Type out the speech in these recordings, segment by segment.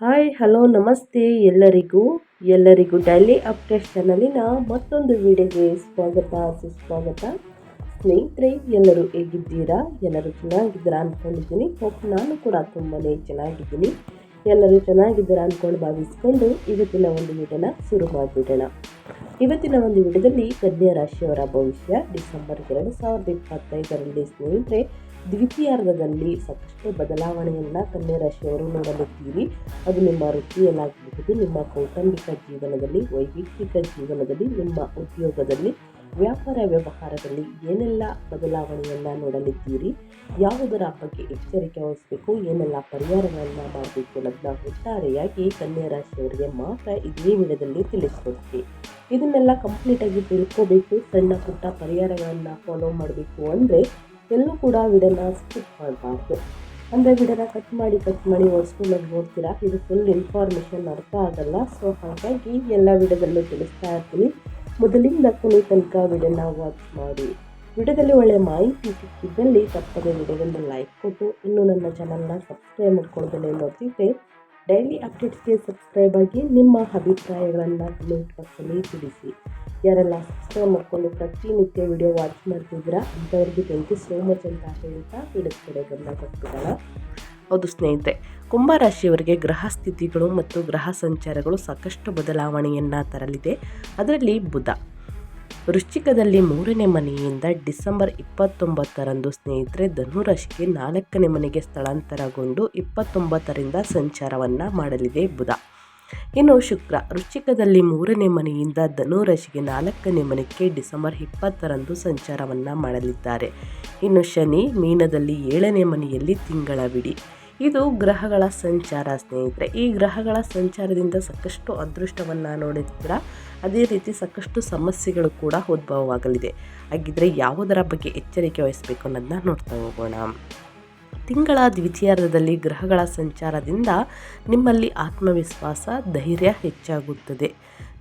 Hi, hello, ನಮಸ್ತೆ ಎಲ್ಲರಿಗೂ. ಎಲ್ಲರಿಗೂ ಡೈಲಿ ಅಪ್ಡೇಟ್ ಚಾನಲಿನ ಮತ್ತೊಂದು ವಿಡಿಯೋಗೆ ಸ್ವಾಗತ, ಸುಸ್ವಾಗತ. ಸ್ನೇಹಿತರೆ, ಎಲ್ಲರೂ ಹೇಗಿದ್ದೀರಾ? ಎಲ್ಲರೂ ಚೆನ್ನಾಗಿದ್ದೀರಾ ಅಂದ್ಕೊಂಡಿದ್ದೀನಿ ಹೋಪ್ ನಾನು ಕೂಡ ತುಂಬಾ ಚೆನ್ನಾಗಿದ್ದೀನಿ. ಎಲ್ಲರೂ ಚೆನ್ನಾಗಿದ್ದೀರಾ ಅಂದ್ಕೊಂಡು ಭಾವಿಸ್ಕೊಂಡು ಇವತ್ತಿನ ಒಂದು ವಿಡಿಯೋನ ಶುರು ಮಾಡಿಬಿಡೋಣ. ಇವತ್ತಿನ ಒಂದು ವಿಡಿಯೋದಲ್ಲಿ ಕನ್ಯಾ ರಾಶಿಯವರ ಭವಿಷ್ಯ ಡಿಸೆಂಬರ್ ಎರಡು ಸಾವಿರದ ಇಪ್ಪತ್ತೈದರಲ್ಲಿ. ಸ್ನೇಹಿತರೆ ದ್ವಿತೀಯಾರ್ಧದಲ್ಲಿ ಸಾಕಷ್ಟು ಬದಲಾವಣೆಯನ್ನು ಕನ್ಯಾ ರಾಶಿಯವರು ನೋಡಲಿದ್ದೀರಿ. ಅದು ನಿಮ್ಮ ವೃತ್ತಿಯಲ್ಲಾಗಬಹುದು ನಿಮ್ಮ ಕೌಟುಂಬಿಕ ಜೀವನದಲ್ಲಿ, ವೈಯಕ್ತಿಕ ಜೀವನದಲ್ಲಿ, ನಿಮ್ಮ ಉದ್ಯೋಗದಲ್ಲಿ, ವ್ಯಾಪಾರ ವ್ಯವಹಾರದಲ್ಲಿ ಏನೆಲ್ಲ ಬದಲಾವಣೆಯನ್ನು ನೋಡಲಿದ್ದೀರಿ? ಯಾವುದರ ಬಗ್ಗೆ ಎಚ್ಚರಿಕೆ ವಹಿಸಬೇಕು? ಏನೆಲ್ಲ ಪರಿಹಾರಗಳನ್ನು ಮಾಡಬೇಕು ಅನ್ನೋದನ್ನ ಒಟ್ಟಾರೆಯಾಗಿ ಕನ್ಯಾ ರಾಶಿಯವರಿಗೆ ಮಾತ್ರ ಇದೇ ವಿಡಿಯೋದಲ್ಲಿ ತಿಳಿಸ್ಕೊಡ್ತೀವಿ. ಇದನ್ನೆಲ್ಲ ಕಂಪ್ಲೀಟಾಗಿ ತಿಳ್ಕೋಬೇಕು. ಸಣ್ಣ ಪುಟ್ಟ ಪರಿಹಾರಗಳನ್ನು ಫಾಲೋ ಮಾಡಬೇಕು ಅಂದರೆ ಎಲ್ಲೂ ಕೂಡ ವಿಡನ್ನು ಸ್ಕಿಪ್ ಮಾಡಬಾರ್ದು. ಅಂದರೆ ವಿಡನ್ನು ಕಟ್ ಮಾಡಿ ಕಟ್ ಮಾಡಿ ಓಡಿಸ್ಕೊಂಡು ನೋಡ್ತೀರಾ? ಇದು ಫುಲ್ ಇನ್ಫಾರ್ಮೇಷನ್ ಅರ್ಥ ಆಗಲ್ಲ. ಸೊ ಹಾಗಾಗಿ ಎಲ್ಲ ವಿಡದಲ್ಲೂ ತಿಳಿಸ್ತಾ ಇರ್ತೀನಿ. ಮೊದಲಿಂದ ಕೊನೆ ತನಕ ವಿಡನ್ನು ವಾಚ್ ಮಾಡಿ. ವಿಡದಲ್ಲಿ ಒಳ್ಳೆಯ ಮಾಹಿತಿ ಸಿಕ್ಕಿದ್ದಲ್ಲಿ ತಪ್ಪದೆ ವಿಡಿಯೋದಲ್ಲಿ ಲೈಕ್ ಕೊಟ್ಟು, ಇನ್ನೂ ನನ್ನ ಚಾನಲ್ನ ಸಬ್ಸ್ಕ್ರೈಬ್ ಮಾಡ್ಕೊಳ್ದೇನೆ ನೋಡ್ತಿದ್ದೆ ಡೈಲಿ ಅಪ್ಡೇಟ್ಸ್ಗೆ ಸಬ್ಸ್ಕ್ರೈಬ್ ಆಗಿ ನಿಮ್ಮ ಅಭಿಪ್ರಾಯಗಳನ್ನು ಕಮೆಂಟ್ ಬಾಕ್ಸಲ್ಲಿ ತಿಳಿಸಿ. ಯಾರೆಲ್ಲ ಸಬ್ಸ್ಕ್ರೈಬ್ ಮಾಡಿಕೊಂಡು ಪ್ರತಿನಿತ್ಯ ವಿಡಿಯೋ ವಾಚ್ ಮಾಡ್ತಿದ್ದೀರಾ ಅಂಥವ್ರಿಗೆ ಥ್ಯಾಂಕ್ ಯು ಸೋ ಮಚ್ ಅಂತ ಹೇಳ್ತಾ ವಿಡಿಯೋ ಕಡೆ ಗಮನ ಕೊಟ್ಬಿಡೋಣ. ಹೌದು ಸ್ನೇಹಿತರೆ, ಕುಂಭರಾಶಿಯವರಿಗೆ ಗ್ರಹ ಸ್ಥಿತಿಗಳು ಮತ್ತು ಗ್ರಹ ಸಂಚಾರಗಳು ಸಾಕಷ್ಟು ಬದಲಾವಣೆಯನ್ನು ತರಲಿದೆ. ಅದರಲ್ಲಿ ಬುಧ, ವೃಶ್ಚಿಕದಲ್ಲಿ ಮೂರನೇ ಮನೆಯಿಂದ ಡಿಸೆಂಬರ್ ಇಪ್ಪತ್ತೊಂಬತ್ತರಂದು ಸ್ನೇಹಿತರೆ ಧನುರಾಶಿಗೆ ನಾಲ್ಕನೇ ಮನೆಗೆ ಸ್ಥಳಾಂತರಗೊಂಡು ಇಪ್ಪತ್ತೊಂಬತ್ತರಿಂದ ಸಂಚಾರವನ್ನು ಮಾಡಲಿದೆ ಬುಧ. ಇನ್ನು ಶುಕ್ರ ವೃಶ್ಚಿಕದಲ್ಲಿ ಮೂರನೇ ಮನೆಯಿಂದ ಧನುರಾಶಿಗೆ ನಾಲ್ಕನೇ ಮನೆಗೆ ಡಿಸೆಂಬರ್ ಇಪ್ಪತ್ತರಂದು ಸಂಚಾರವನ್ನು ಮಾಡಲಿದ್ದಾರೆ. ಇನ್ನು ಶನಿ, ಮೀನದಲ್ಲಿ ಏಳನೇ ಮನೆಯಲ್ಲಿ ತಿಂಗಳ ಬಿಡಿ ಇದು ಗ್ರಹಗಳ ಸಂಚಾರ ಸ್ನೇಹಿತರೆ. ಈ ಗ್ರಹಗಳ ಸಂಚಾರದಿಂದ ಸಾಕಷ್ಟು ಅದೃಷ್ಟವನ್ನು ನೋಡಿದ್ರ ಅದೇ ರೀತಿ ಸಾಕಷ್ಟು ಸಮಸ್ಯೆಗಳು ಕೂಡ ಉದ್ಭವವಾಗಲಿದೆ. ಹಾಗಿದ್ರೆ ಯಾವುದರ ಬಗ್ಗೆ ಎಚ್ಚರಿಕೆ ವಹಿಸಬೇಕು ಅನ್ನೋದನ್ನ ನೋಡ್ತಾ ಹೋಗೋಣ. ತಿಂಗಳ ದ್ವಿತೀಯಾರ್ಧದಲ್ಲಿ ಗ್ರಹಗಳ ಸಂಚಾರದಿಂದ ನಿಮ್ಮಲ್ಲಿ ಆತ್ಮವಿಶ್ವಾಸ, ಧೈರ್ಯ ಹೆಚ್ಚಾಗುತ್ತದೆ.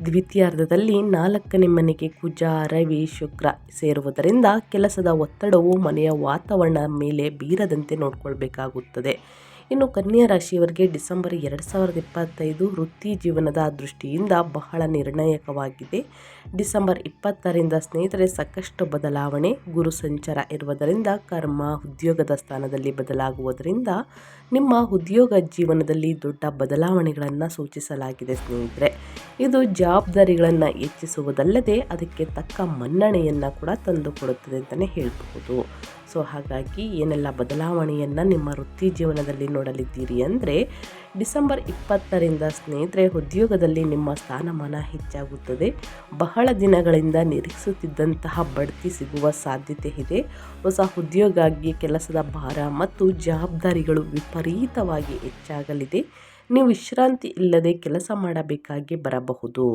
ದ್ವಿತೀಯಾರ್ಧದಲ್ಲಿ ನಾಲ್ಕನೇ ಮನೆಗೆ ಕುಜ ರವಿ, ಶುಕ್ರ ಸೇರುವುದರಿಂದ ಕೆಲಸದ ಒತ್ತಡವು ಮನೆಯ ವಾತಾವರಣ ಮೇಲೆ ಬೀರದಂತೆ ನೋಡಿಕೊಳ್ಬೇಕಾಗುತ್ತದೆ. ಇನ್ನು ಕನ್ಯಾ ರಾಶಿಯವರಿಗೆ ಡಿಸೆಂಬರ್ ಎರಡು ಸಾವಿರದ ಇಪ್ಪತ್ತೈದು ವೃತ್ತಿ ಜೀವನದ ದೃಷ್ಟಿಯಿಂದ ಬಹಳ ನಿರ್ಣಾಯಕವಾಗಿದೆ. ಡಿಸೆಂಬರ್ ಇಪ್ಪತ್ತರಿಂದ ಸ್ನೇಹಿತರೆ, ಸಾಕಷ್ಟು ಬದಲಾವಣೆ, ಗುರು ಸಂಚಾರ ಇರುವುದರಿಂದ, ಕರ್ಮ, ಉದ್ಯೋಗದ ಸ್ಥಾನದಲ್ಲಿ ಬದಲಾಗುವುದರಿಂದ ನಿಮ್ಮ ಉದ್ಯೋಗ ಜೀವನದಲ್ಲಿ ದೊಡ್ಡ ಬದಲಾವಣೆಗಳನ್ನು ಸೂಚಿಸಲಾಗಿದೆ ಸ್ನೇಹಿತರೆ. ಇದು ಜವಾಬ್ದಾರಿಗಳನ್ನು ಹೆಚ್ಚಿಸುವುದಲ್ಲದೆ, ಅದಕ್ಕೆ ತಕ್ಕ ಮನ್ನಣೆಯನ್ನು ಕೂಡ ತಂದುಕೊಡುತ್ತದೆ ಅಂತಲೇ ಹೇಳಬಹುದು. ಸೊ ಹಾಗಾಗಿ ಏನೆಲ್ಲ ಬದಲಾವಣೆಯನ್ನು ನಿಮ್ಮ ವೃತ್ತಿ ಜೀವನದಲ್ಲಿ ನೋಡಲಿದ್ದೀರಿ ಅಂದರೆ ಡಿಸೆಂಬರ್ ಇಪ್ಪತ್ತರಿಂದ ಸ್ನೇಹಿತರೆ, ಉದ್ಯೋಗದಲ್ಲಿ ನಿಮ್ಮ ಸ್ಥಾನಮಾನ ಹೆಚ್ಚಾಗುತ್ತದೆ. ಬಹಳ ದಿನಗಳಿಂದ ನಿರೀಕ್ಷಿಸುತ್ತಿದ್ದಂತಹ ಬಡ್ತಿ ಸಿಗುವ ಸಾಧ್ಯತೆ ಇದೆ. ಹೊಸ ಉದ್ಯೋಗಾಗಿ ಕೆಲಸದ ಭಾರ ಮತ್ತು ಜವಾಬ್ದಾರಿಗಳು ವಿಪರೀತವಾಗಿ ಹೆಚ್ಚಾಗಲಿದೆ. ನೀವು ವಿಶ್ರಾಂತಿ ಇಲ್ಲದೆ ಕೆಲಸ ಮಾಡಬೇಕಾಗಿ ಬರಬಹುದು.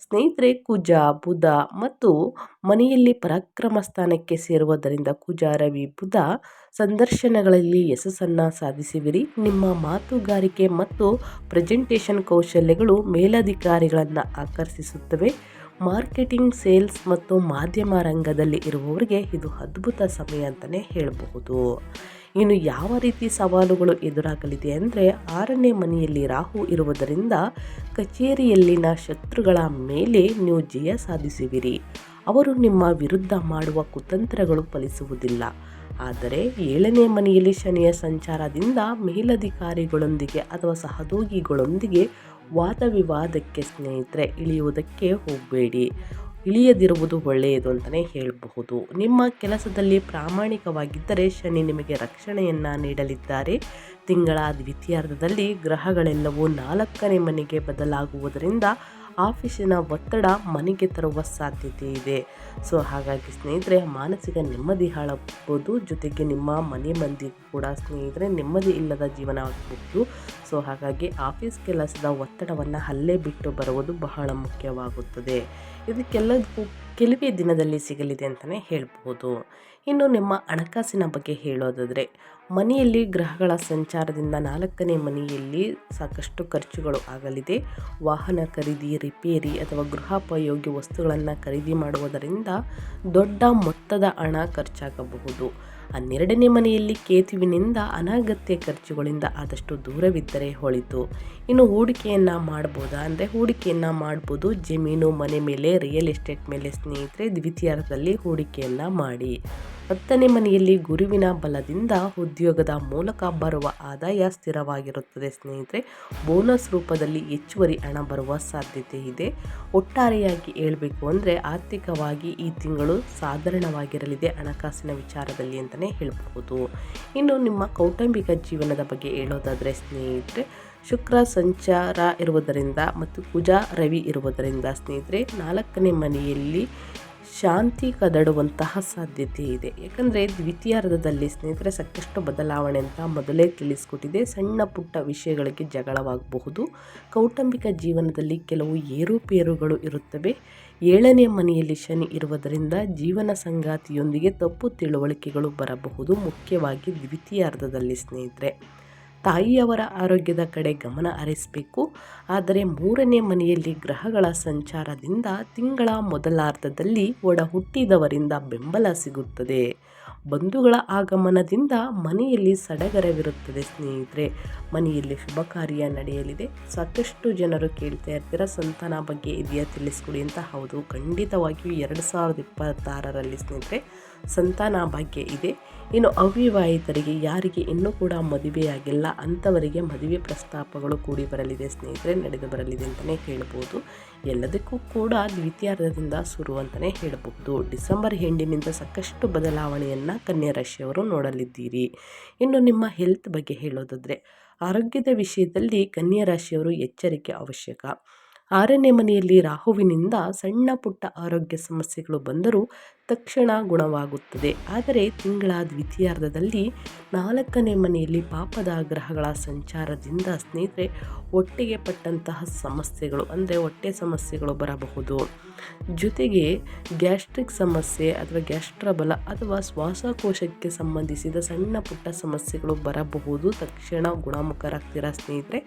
ಸ್ನೇಹಿತರೆ, ಕುಜ, ಬುಧ ಮತ್ತು ಮನೆಯಲ್ಲಿ ಪರಾಕ್ರಮ ಸ್ಥಾನಕ್ಕೆ ಸೇರುವುದರಿಂದ ಕುಜ, ರವಿ, ಬುಧ ಸಂದರ್ಶನಗಳಲ್ಲಿ ಯಶಸ್ಸನ್ನು ಸಾಧಿಸುವಿರಿ. ನಿಮ್ಮ ಮಾತುಗಾರಿಕೆ ಮತ್ತು ಪ್ರೆಸೆಂಟೇಷನ್ ಕೌಶಲ್ಯಗಳು ಮೇಲಧಿಕಾರಿಗಳನ್ನು ಆಕರ್ಷಿಸುತ್ತವೆ. ಮಾರ್ಕೆಟಿಂಗ್, ಸೇಲ್ಸ್ ಮತ್ತು ಮಾಧ್ಯಮ ರಂಗದಲ್ಲಿ ಇರುವವರಿಗೆ ಇದು ಅದ್ಭುತ ಸಮಯ ಅಂತಲೇ ಹೇಳಬಹುದು. ಇನ್ನು ಯಾವ ರೀತಿ ಸವಾಲುಗಳು ಎದುರಾಗಲಿದೆ ಅಂದರೆ ಆರನೇ ಮನೆಯಲ್ಲಿ ರಾಹು ಇರುವುದರಿಂದ ಕಚೇರಿಯಲ್ಲಿನ ಶತ್ರುಗಳ ಮೇಲೆ ನೀವು ಜಯ ಸಾಧಿಸುವಿರಿ. ಅವರು ನಿಮ್ಮ ವಿರುದ್ಧ ಮಾಡುವ ಕುತಂತ್ರಗಳು ಫಲಿಸುವುದಿಲ್ಲ. ಆದರೆ ಏಳನೇ ಮನೆಯಲ್ಲಿ ಶನಿಯ ಸಂಚಾರದಿಂದ ಮೇಲಧಿಕಾರಿಗಳೊಂದಿಗೆ ಅಥವಾ ಸಹದೋಗಿಗಳೊಂದಿಗೆ ವಾದ ವಿವಾದಕ್ಕೆ ಸ್ನೇಹಿತರೆ, ಇಳಿಯುವುದಕ್ಕೆ ಹೋಗಬೇಡಿ. ಇಳಿಯದಿರುವುದು ಒಳ್ಳೆಯದು ಅಂತಲೇ ಹೇಳಬಹುದು. ನಿಮ್ಮ ಕೆಲಸದಲ್ಲಿ ಪ್ರಾಮಾಣಿಕವಾಗಿದ್ದರೆ ಶನಿ ನಿಮಗೆ ರಕ್ಷಣೆಯನ್ನು ನೀಡಲಿದ್ದಾರೆ. ತಿಂಗಳ ದ್ವಿತೀಯಾರ್ಧದಲ್ಲಿ ಗ್ರಹಗಳೆಲ್ಲವೂ ನಾಲ್ಕನೇ ಮನೆಗೆ ಬದಲಾಗುವುದರಿಂದ ಆಫೀಸಿನ ಒತ್ತಡ ಮನೆಗೆ ತರುವ ಸಾಧ್ಯತೆ ಇದೆ. ಸೊ, ಹಾಗಾಗಿ ಸ್ನೇಹಿತರೆ, ಮಾನಸಿಕ ನೆಮ್ಮದಿ ಹಾಳಬಹುದು ಜೊತೆಗೆ ನಿಮ್ಮ ಮನೆ ಮಂದಿಗೂ ಕೂಡ ಸ್ನೇಹಿತರೆ, ನೆಮ್ಮದಿ ಇಲ್ಲದ ಜೀವನ ಆಗಬಹುದು ಸೊ, ಹಾಗಾಗಿ ಆಫೀಸ್ ಕೆಲಸದ ಒತ್ತಡವನ್ನು ಅಲ್ಲೇ ಬಿಟ್ಟು ಬರುವುದು ಬಹಳ ಮುಖ್ಯವಾಗುತ್ತದೆ. ಇದಕ್ಕೆಲ್ಲದಕ್ಕೂ ಕೆಲವೇ ದಿನದಲ್ಲಿ ಸಿಗಲಿದೆ ಅಂತಲೇ ಹೇಳ್ಬೋದು. ಇನ್ನು ನಿಮ್ಮ ಹಣಕಾಸಿನ ಬಗ್ಗೆ ಹೇಳೋದಾದರೆ ಮನೆಯಲ್ಲಿ ಗ್ರಹಗಳ ಸಂಚಾರದಿಂದ ನಾಲ್ಕನೇ ಮನೆಯಲ್ಲಿ ಸಾಕಷ್ಟು ಖರ್ಚುಗಳು ಆಗಲಿದೆ. ವಾಹನ ಖರೀದಿ, ರಿಪೇರಿ ಅಥವಾ ಗೃಹೋಪಯೋಗಿ ವಸ್ತುಗಳನ್ನು ಖರೀದಿ ಮಾಡುವುದರಿಂದ ದೊಡ್ಡ ಮೊತ್ತದ ಹಣ ಖರ್ಚಾಗಬಹುದು. ಹನ್ನೆರಡನೇ ಮನೆಯಲ್ಲಿ ಕೇತುವಿನಿಂದ ಅನಗತ್ಯ ಖರ್ಚುಗಳಿಂದ ಆದಷ್ಟು ದೂರವಿದ್ದರೆ ಹೊಳಿತು. ಇನ್ನು ಹೂಡಿಕೆಯನ್ನು ಮಾಡ್ಬೋದಾ? ಅಂದರೆ ಹೂಡಿಕೆಯನ್ನು ಮಾಡ್ಬೋದು. ಜಮೀನು, ಮನೆ ಮೇಲೆ ರಿಯಲ್ ಎಸ್ಟೇಟ್ ಮೇಲೆ ಸ್ನೇಹಿತರೆ, ದ್ವಿತೀಯಾರ್ಧದಲ್ಲಿ ಹೂಡಿಕೆಯನ್ನು ಮಾಡಿ. ಹತ್ತನೇ ಮನೆಯಲ್ಲಿ ಗುರುವಿನ ಬಲದಿಂದ ಉದ್ಯೋಗದ ಮೂಲಕ ಬರುವ ಆದಾಯ ಸ್ಥಿರವಾಗಿರುತ್ತದೆ. ಸ್ನೇಹಿತರೆ, ಬೋನಸ್ ರೂಪದಲ್ಲಿ ಹೆಚ್ಚುವರಿ ಹಣ ಬರುವ ಸಾಧ್ಯತೆ ಇದೆ. ಒಟ್ಟಾರೆಯಾಗಿ ಹೇಳಬೇಕು ಅಂದರೆ ಆರ್ಥಿಕವಾಗಿ ಈ ತಿಂಗಳು ಸಾಧಾರಣವಾಗಿರಲಿದೆ ಹಣಕಾಸಿನ ವಿಚಾರದಲ್ಲಿ ಅಂತಲೇ ಹೇಳಬಹುದು. ಇನ್ನು ನಿಮ್ಮ ಕೌಟುಂಬಿಕ ಜೀವನದ ಬಗ್ಗೆ ಹೇಳೋದಾದರೆ ಸ್ನೇಹಿತರೆ, ಶುಕ್ರ ಸಂಚಾರ ಇರುವುದರಿಂದ ಮತ್ತು ಕುಜ ರವಿ ಇರುವುದರಿಂದ ಸ್ನೇಹಿತರೆ, ನಾಲ್ಕನೇ ಮನೆಯಲ್ಲಿ ಶಾಂತಿ ಕದಡುವಂತಹ ಸಾಧ್ಯತೆ ಇದೆ. ಯಾಕಂದರೆ ದ್ವಿತೀಯಾರ್ಧದಲ್ಲಿ ಸ್ನೇಹಿತರೆ ಸಾಕಷ್ಟು ಬದಲಾವಣೆ ಅಂತ ಮೊದಲೇ ತಿಳಿಸ್ಕೊಟ್ಟಿದೆ. ಸಣ್ಣ ಪುಟ್ಟ ವಿಷಯಗಳಿಗೆ ಜಗಳವಾಗಬಹುದು. ಕೌಟುಂಬಿಕ ಜೀವನದಲ್ಲಿ ಕೆಲವು ಏರುಪೇರುಗಳು ಇರುತ್ತವೆ. ಏಳನೇ ಮನೆಯಲ್ಲಿ ಶನಿ ಇರುವುದರಿಂದ ಜೀವನ ಸಂಗಾತಿಯೊಂದಿಗೆ ತಪ್ಪು ತಿಳುವಳಿಕೆಗಳು ಬರಬಹುದು. ಮುಖ್ಯವಾಗಿ ದ್ವಿತೀಯಾರ್ಧದಲ್ಲಿ ಸ್ನೇಹಿತರೆ. ತಾಯಿಯವರ ಆರೋಗ್ಯದ ಕಡೆ ಗಮನ ಹರಿಸಬೇಕು. ಆದರೆ ಮೂರನೇ ಮನೆಯಲ್ಲಿ ಗ್ರಹಗಳ ಸಂಚಾರದಿಂದ ತಿಂಗಳ ಮೊದಲಾರ್ಧದಲ್ಲಿ ಒಡ ಹುಟ್ಟಿದವರಿಂದ ಬೆಂಬಲ ಸಿಗುತ್ತದೆ. ಬಂಧುಗಳ ಆಗಮನದಿಂದ ಮನೆಯಲ್ಲಿ ಸಡಗರವಿರುತ್ತದೆ ಸ್ನೇಹಿತರೆ. ಮನೆಯಲ್ಲಿ ಶುಭ ಕಾರ್ಯ ನಡೆಯಲಿದೆ. ಸಾಕಷ್ಟು ಜನರು ಕೇಳ್ತಾ ಇರ್ತೀರ? ಸಂತಾನ ಬಗ್ಗೆ ಇದೆಯಾ? ತಿಳಿಸ್ಕೊಡಿ ಅಂತ. ಹೌದು, ಖಂಡಿತವಾಗಿಯೂ ಎರಡು ಸಾವಿರದ ಇಪ್ಪತ್ತಾರರಲ್ಲಿ ಸ್ನೇಹಿತರೆ, ಸಂತಾನ ಭಾಗ್ಯ ಇದೆ. ಇನ್ನು ಅವಿವಾಹಿತರಿಗೆ ಯಾರಿಗೆ ಇನ್ನೂ ಕೂಡ ಮದುವೆಯಾಗಿಲ್ಲ ಅಂಥವರಿಗೆ ಮದುವೆ ಪ್ರಸ್ತಾಪಗಳು ಕೂಡಿ ಬರಲಿದೆ, ಸ್ನೇಹಿತರೆ, ನಡೆದು ಬರಲಿದೆ ಅಂತಲೇ ಹೇಳ್ಬೋದು. ಎಲ್ಲದಕ್ಕೂ ಕೂಡ ದ್ವಿತೀಯಾರ್ಧದಿಂದ ಶುರು ಅಂತಲೇ ಹೇಳಬಹುದು ಡಿಸೆಂಬರ್ ಎಂಡಿನಿಂದ ಸಾಕಷ್ಟು ಬದಲಾವಣೆಯನ್ನು ಕನ್ಯಾ ರಾಶಿಯವರು ನೋಡಲಿದ್ದೀರಿ. ಇನ್ನು ನಿಮ್ಮ ಹೆಲ್ತ್ ಬಗ್ಗೆ ಹೇಳೋದಾದರೆ, ಆರೋಗ್ಯದ ವಿಷಯದಲ್ಲಿ ಕನ್ಯಾ ರಾಶಿಯವರು ಎಚ್ಚರಿಕೆ ಅವಶ್ಯಕ. ಆರನೇ ಮನೆಯಲ್ಲಿ ರಾಹುವಿನಿಂದ ಸಣ್ಣ ಪುಟ್ಟ ಆರೋಗ್ಯ ಸಮಸ್ಯೆಗಳು ಬಂದರೂ ತಕ್ಷಣ ಗುಣವಾಗುತ್ತದೆ. ಆದರೆ ತಿಂಗಳ ದ್ವಿತೀಯಾರ್ಧದಲ್ಲಿ ನಾಲ್ಕನೇ ಮನೆಯಲ್ಲಿ ಪಾಪದ ಗ್ರಹಗಳ ಸಂಚಾರದಿಂದ ಸ್ನೇಹಿತರೆ ಒಟ್ಟಿಗೆ ಪಟ್ಟಂತಹ ಸಮಸ್ಯೆಗಳು, ಅಂದರೆ ಹೊಟ್ಟೆ ಸಮಸ್ಯೆಗಳು ಬರಬಹುದು. ಜೊತೆಗೆ ಗ್ಯಾಸ್ಟ್ರಿಕ್ ಸಮಸ್ಯೆ ಅಥವಾ ಗ್ಯಾಸ್ಟ್ರಬಲ ಅಥವಾ ಶ್ವಾಸಕೋಶಕ್ಕೆ ಸಂಬಂಧಿಸಿದ ಸಣ್ಣ ಪುಟ್ಟ ಸಮಸ್ಯೆಗಳು ಬರಬಹುದು. ತಕ್ಷಣ ಗುಣಮುಖರಾಗ್ತೀರಾ ಸ್ನೇಹಿತರೆ?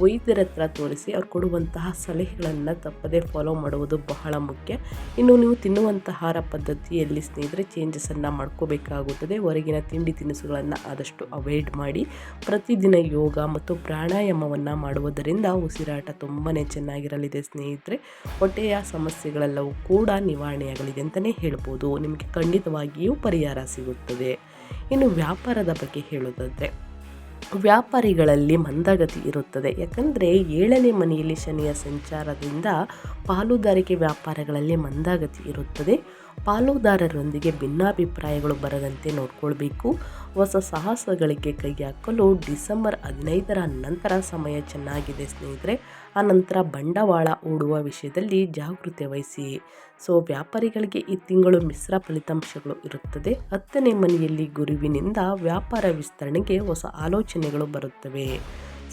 ವೈದ್ಯರ ಹತ್ರ ತೋರಿಸಿ ಅವ್ರು ಕೊಡುವಂತಹ ಸಲಹೆಗಳನ್ನು ತಪ್ಪದೇ ಫಾಲೋ ಮಾಡುವುದು ಬಹಳ ಮುಖ್ಯ. ಇನ್ನು ನೀವು ತಿನ್ನುವಂತಹ ಆಹಾರ ಪದ್ಧತಿಯಲ್ಲಿ ಸ್ನೇಹಿತರೆ ಚೇಂಜಸನ್ನು ಮಾಡ್ಕೋಬೇಕಾಗುತ್ತದೆ. ಹೊರಗಿನ ತಿಂಡಿ ತಿನಿಸುಗಳನ್ನು ಆದಷ್ಟು ಅವಾಯ್ಡ್ ಮಾಡಿ. ಪ್ರತಿದಿನ ಯೋಗ ಮತ್ತು ಪ್ರಾಣಾಯಾಮವನ್ನು ಮಾಡುವುದರಿಂದ ಉಸಿರಾಟ ತುಂಬಾ ಚೆನ್ನಾಗಿರಲಿದೆ ಸ್ನೇಹಿತರೆ. ಹೊಟ್ಟೆಯ ಸಮಸ್ಯೆಗಳೆಲ್ಲವೂ ಕೂಡ ನಿವಾರಣೆಯಾಗಲಿದೆ ಅಂತಲೇ ಹೇಳ್ಬೋದು. ನಿಮಗೆ ಖಂಡಿತವಾಗಿಯೂ ಪರಿಹಾರ ಸಿಗುತ್ತದೆ. ಇನ್ನು ವ್ಯಾಪಾರದ ಬಗ್ಗೆ ಹೇಳೋದಾದರೆ, ವ್ಯಾಪಾರಿಗಳಲ್ಲಿ ಮಂದಗತಿ ಇರುತ್ತದೆ. ಯಾಕಂದರೆ ಏಳನೇ ಮನೆಯಲ್ಲಿ ಶನಿಯ ಸಂಚಾರದಿಂದ ಪಾಲುದಾರಿಕೆ ವ್ಯಾಪಾರಗಳಲ್ಲಿ ಮಂದಗತಿ ಇರುತ್ತದೆ. ಪಾಲುದಾರರೊಂದಿಗೆ ಭಿನ್ನಾಭಿಪ್ರಾಯಗಳು ಬರದಂತೆ ನೋಡ್ಕೊಳ್ಬೇಕು. ಹೊಸ ಸಾಹಸಗಳಿಗೆ ಕೈ ಹಾಕಲು ಡಿಸೆಂಬರ್ ಹದಿನೈದರ ನಂತರ ಸಮಯ ಚೆನ್ನಾಗಿದೆ ಸ್ನೇಹಿತರೆ. ಆ ನಂತರ ಬಂಡವಾಳ ಹೂಡುವ ವಿಷಯದಲ್ಲಿ ಜಾಗೃತಿ ವಹಿಸಿ ಸೊ, ವ್ಯಾಪಾರಿಗಳಿಗೆ ಈ ತಿಂಗಳು ಮಿಶ್ರ ಫಲಿತಾಂಶಗಳು ಇರುತ್ತದೆ. ಹತ್ತನೇ ಮನೆಯಲ್ಲಿ ಗುರುವಿನಿಂದ ವ್ಯಾಪಾರ ವಿಸ್ತರಣೆಗೆ ಹೊಸ ಆಲೋಚನೆಗಳು ಬರುತ್ತವೆ.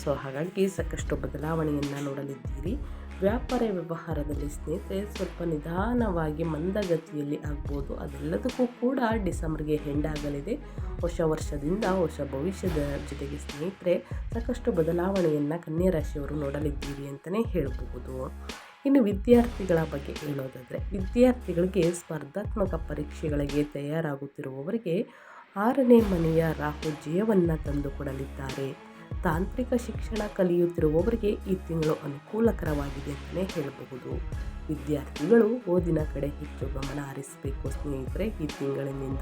ಸೊ, ಹಾಗಾಗಿ ಸಾಕಷ್ಟು ಬದಲಾವಣೆಯನ್ನು ನೋಡಲಿದ್ದೀರಿ. ವ್ಯಾಪಾರ ವ್ಯವಹಾರದಲ್ಲಿ ಸ್ನೇಹಿತರೆ, ಸ್ವಲ್ಪ ನಿಧಾನವಾಗಿ ಮಂದಗತಿಯಲ್ಲಿ ಆಗ್ಬೋದು. ಅದೆಲ್ಲದಕ್ಕೂ ಕೂಡ ಡಿಸೆಂಬರ್ಗೆ ಹೆಂಡಾಗಲಿದೆ. ಹೊಸ ವರ್ಷದಿಂದ ಹೊಸ ಭವಿಷ್ಯದ ಜೊತೆಗೆ ಸ್ನೇಹಿತರೆ, ಸಾಕಷ್ಟು ಬದಲಾವಣೆಯನ್ನು ಕನ್ಯಾ ರಾಶಿಯವರು ನೋಡಲಿದ್ದೀರಿ ಅಂತಲೇ ಹೇಳಬಹುದು. ಇನ್ನು ವಿದ್ಯಾರ್ಥಿಗಳ ಬಗ್ಗೆ ಹೇಳೋದಾದರೆ, ವಿದ್ಯಾರ್ಥಿಗಳಿಗೆ ಸ್ಪರ್ಧಾತ್ಮಕ ಪರೀಕ್ಷೆಗಳಿಗೆ ತಯಾರಾಗುತ್ತಿರುವವರಿಗೆ ಆರನೇ ಮನೆಯ ರಾಹು ಜಯವನ್ನು ತಂದುಕೊಡಲಿದ್ದಾರೆ ತಾಂತ್ರಿಕ ಶಿಕ್ಷಣ ಕಲಿಯುತ್ತಿರುವವರಿಗೆ ಈ ತಿಂಗಳು ಅನುಕೂಲಕರವಾಗಿದೆ ಅಂತಲೇ ಹೇಳಬಹುದು. ವಿದ್ಯಾರ್ಥಿಗಳು ಓದಿನ ಕಡೆ ಹೆಚ್ಚು ಗಮನ ಹರಿಸಬೇಕು ಸ್ನೇಹಿತರೆ. ಈ ತಿಂಗಳಿನಿಂದ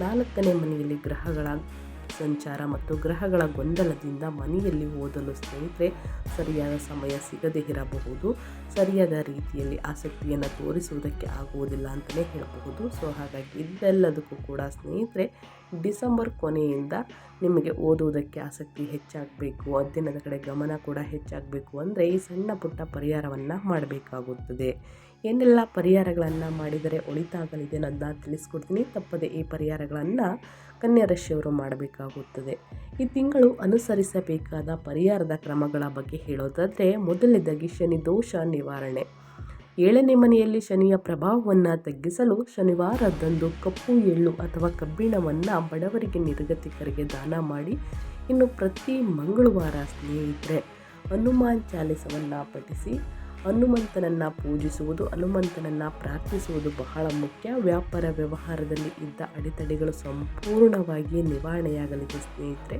ನಾಲ್ಕನೇ ಮನೆಯಲ್ಲಿ ಗ್ರಹಗಳ ಸಂಚಾರ ಮತ್ತು ಗ್ರಹಗಳ ಗೊಂದಲದಿಂದ ಮನೆಯಲ್ಲಿ ಓದಲು ಸ್ನೇಹಿತರೆ ಸರಿಯಾದ ಸಮಯ ಸಿಗದೇ ಇರಬಹುದು. ಸರಿಯಾದ ರೀತಿಯಲ್ಲಿ ಆಸಕ್ತಿಯನ್ನು ತೋರಿಸುವುದಕ್ಕೆ ಆಗುವುದಿಲ್ಲ ಅಂತಲೇ ಹೇಳಬಹುದು. ಸೊ ಹಾಗಾಗಿ ಇದೆಲ್ಲದಕ್ಕೂ ಕೂಡ ಸ್ನೇಹಿತರೆ, ಡಿಸೆಂಬರ್ ಕೊನೆಯಿಂದ ನಿಮಗೆ ಓದುವುದಕ್ಕೆ ಆಸಕ್ತಿ ಹೆಚ್ಚಾಗಬೇಕು, ಅಧ್ಯಯನದ ಕಡೆ ಗಮನ ಕೂಡ ಹೆಚ್ಚಾಗಬೇಕು ಅಂದರೆ ಈ ಸಣ್ಣ ಪುಟ್ಟ ಪರಿಹಾರವನ್ನು ಮಾಡಬೇಕಾಗುತ್ತದೆ. ಏನೆಲ್ಲ ಪರಿಹಾರಗಳನ್ನು ಮಾಡಿದರೆ ಒಳಿತಾಗಲಿದೆ ಅನ್ನೋದನ್ನ ತಿಳಿಸ್ಕೊಡ್ತೀನಿ. ತಪ್ಪದೆ ಈ ಪರಿಹಾರಗಳನ್ನು ಕನ್ಯಾ ರಾಶಿಯವರು ಮಾಡಬೇಕಾಗುತ್ತದೆ. ಈ ತಿಂಗಳು ಅನುಸರಿಸಬೇಕಾದ ಪರಿಹಾರದ ಕ್ರಮಗಳ ಬಗ್ಗೆ ಹೇಳೋದಾದರೆ, ಮೊದಲನೇದಾಗಿ ಶನಿ ದೋಷ ನಿವಾರಣೆ. ಏಳನೇ ಮನೆಯಲ್ಲಿ ಶನಿಯ ಪ್ರಭಾವವನ್ನು ತಗ್ಗಿಸಲು ಶನಿವಾರದಂದು ಕಪ್ಪು, ಎಳ್ಳು ಅಥವಾ ಕಬ್ಬಿಣವನ್ನು ಬಡವರಿಗೆ ನಿರ್ಗತಿಕರಿಗೆ ದಾನ ಮಾಡಿ, ಇನ್ನು ಪ್ರತಿ ಮಂಗಳವಾರ ಸ್ನೇಹಿತರೆ, ಹನುಮಾನ್ ಚಾಲಿಸವನ್ನು ಪಠಿಸಿ ಹನುಮಂತನನ್ನು ಪೂಜಿಸುವುದು, ಹನುಮಂತನನ್ನು ಪ್ರಾರ್ಥಿಸುವುದು ಬಹಳ ಮುಖ್ಯ. ವ್ಯಾಪಾರ ವ್ಯವಹಾರದಲ್ಲಿ ಇದ್ದ ಅಡೆತಡೆಗಳು ಸಂಪೂರ್ಣವಾಗಿ ನಿವಾರಣೆಯಾಗಲಿದೆ ಸ್ನೇಹಿತರೆ.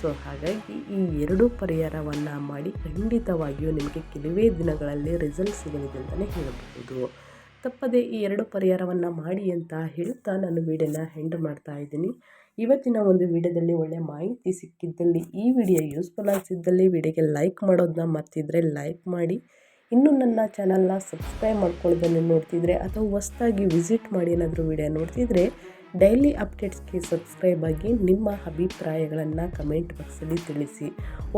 ಸೊ ಹಾಗಾಗಿ ಈ ಎರಡೂ ಪರಿಹಾರವನ್ನು ಮಾಡಿ ಖಂಡಿತವಾಗಿಯೂ ನಿಮಗೆ ಕೆಲವೇ ದಿನಗಳಲ್ಲಿ ರಿಸಲ್ಟ್ ಸಿಗಲಿದೆ ಅಂತಲೇ ಹೇಳಬಹುದು. ತಪ್ಪದೆ ಈ ಎರಡು ಪರಿಹಾರವನ್ನು ಮಾಡಿ ಅಂತ ಹೇಳುತ್ತಾ ನಾನು ವೀಡಿಯೋನ ಹೆಂಡ್ ಮಾಡ್ತಾ ಇದ್ದೀನಿ. ಇವತ್ತಿನ ಒಂದು ವಿಡಿಯೋದಲ್ಲಿ ಒಳ್ಳೆ ಮಾಹಿತಿ ಸಿಕ್ಕಿದ್ದಲ್ಲಿ ಈ ವಿಡಿಯೋ ಯೂಸ್ಫುಲ್ ಆಗಿಸಿದ್ದಲ್ಲಿ ವಿಡಿಯೋಗೆ ಲೈಕ್ ಮಾಡೋದನ್ನ ಮರ್ತಿದ್ರೆ ಲೈಕ್ ಮಾಡಿ. ಇನ್ನೂ ನನ್ನ ಚಾನಲ್ನ ಸಬ್ಸ್ಕ್ರೈಬ್ ಮಾಡ್ಕೊಳ್ಳೋದನ್ನು ನೋಡ್ತಿದ್ರೆ ಅಥವಾ ಹೊಸ್ದಾಗಿ ವಿಸಿಟ್ ಮಾಡಿ ಏನಾದರೂ ವಿಡಿಯೋ ನೋಡ್ತಿದ್ರೆ ಡೈಲಿ ಅಪ್ಡೇಟ್ಸ್ಗೆ ಸಬ್ಸ್ಕ್ರೈಬ್ ಆಗಿ ನಿಮ್ಮ ಅಭಿಪ್ರಾಯಗಳನ್ನು ಕಮೆಂಟ್ ಬಾಕ್ಸಲ್ಲಿ ತಿಳಿಸಿ.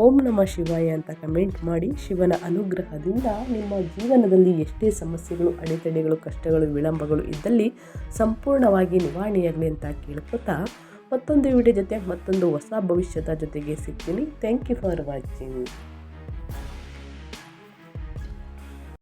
ಓಂ ನಮ ಶಿವಾಯ ಅಂತ ಕಮೆಂಟ್ ಮಾಡಿ ಶಿವನ ಅನುಗ್ರಹದಿಂದ ನಿಮ್ಮ ಜೀವನದಲ್ಲಿ ಎಷ್ಟೇ ಸಮಸ್ಯೆಗಳು, ಅಡೆತಡೆಗಳು, ಕಷ್ಟಗಳು, ವಿಳಂಬಗಳು ಇದ್ದಲ್ಲಿ ಸಂಪೂರ್ಣವಾಗಿ ನಿವಾರಣೆಯಾಗಲಿ ಅಂತ ಕೇಳ್ಕೊತಾ ಮತ್ತೊಂದು ವಿಡಿಯೋ ಜೊತೆ ಮತ್ತೊಂದು ಹೊಸ ಭವಿಷ್ಯದ ಜೊತೆಗೆ ಸಿಗ್ತೀನಿ. Thank you for watching